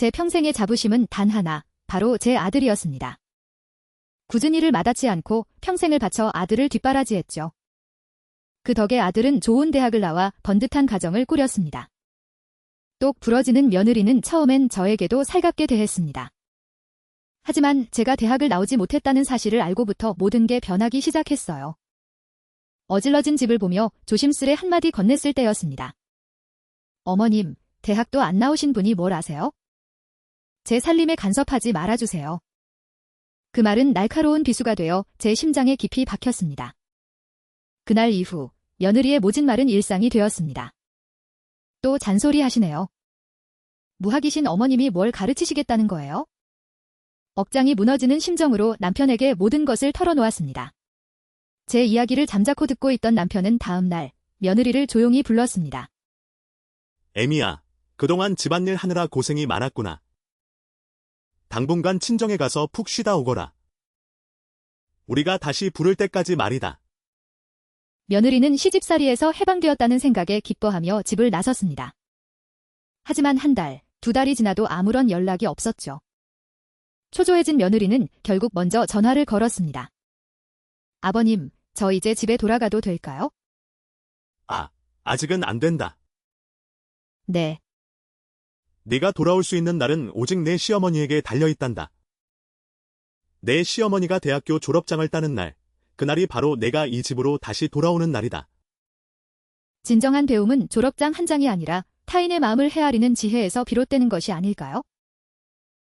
제 평생의 자부심은 단 하나, 바로 제 아들이었습니다. 일을 마다치 않고 평생을 바쳐 아들을 뒷바라지했죠. 그 덕에 아들은 좋은 대학을 나와 번듯한 가정을 꾸렸습니다. 똑 부러지는 며느리는 처음엔 저에게도 살갑게 대했습니다. 하지만 제가 대학을 나오지 못했다는 사실을 알고부터 모든 게 변하기 시작했어요. 어질러진 집을 보며 조심스레 한마디 건넸을 때였습니다. 어머님, 대학도 안 나오신 분이 뭘 아세요? 제 살림에 간섭하지 말아주세요. 그 말은 날카로운 비수가 되어 제 심장에 깊이 박혔습니다. 그날 이후 며느리의 모진 말은 일상이 되었습니다. 또 잔소리 하시네요. 무학이신 어머님이 뭘 가르치시겠다는 거예요? 억장이 무너지는 심정으로 남편에게 모든 것을 털어놓았습니다. 제 이야기를 잠자코 듣고 있던 남편은 다음 날 며느리를 조용히 불렀습니다. 애미야, 그동안 집안일 하느라 고생이 많았구나. 당분간 친정에 가서 푹 쉬다 오거라. 우리가 다시 부를 때까지 말이다. 며느리는 시집살이에서 해방되었다는 생각에 기뻐하며 집을 나섰습니다. 하지만 한 달, 두 달이 지나도 아무런 연락이 없었죠. 초조해진 며느리는 결국 먼저 전화를 걸었습니다. 아버님, 저 이제 집에 돌아가도 될까요? 아, 아직은 안 된다. 네, 네가 돌아올 수 있는 날은 오직 내 시어머니에게 달려있단다. 내 시어머니가 대학교 졸업장을 따는 날, 그날이 바로 내가 이 집으로 다시 돌아오는 날이다. 진정한 배움은 졸업장 한 장이 아니라 타인의 마음을 헤아리는 지혜에서 비롯되는 것이 아닐까요?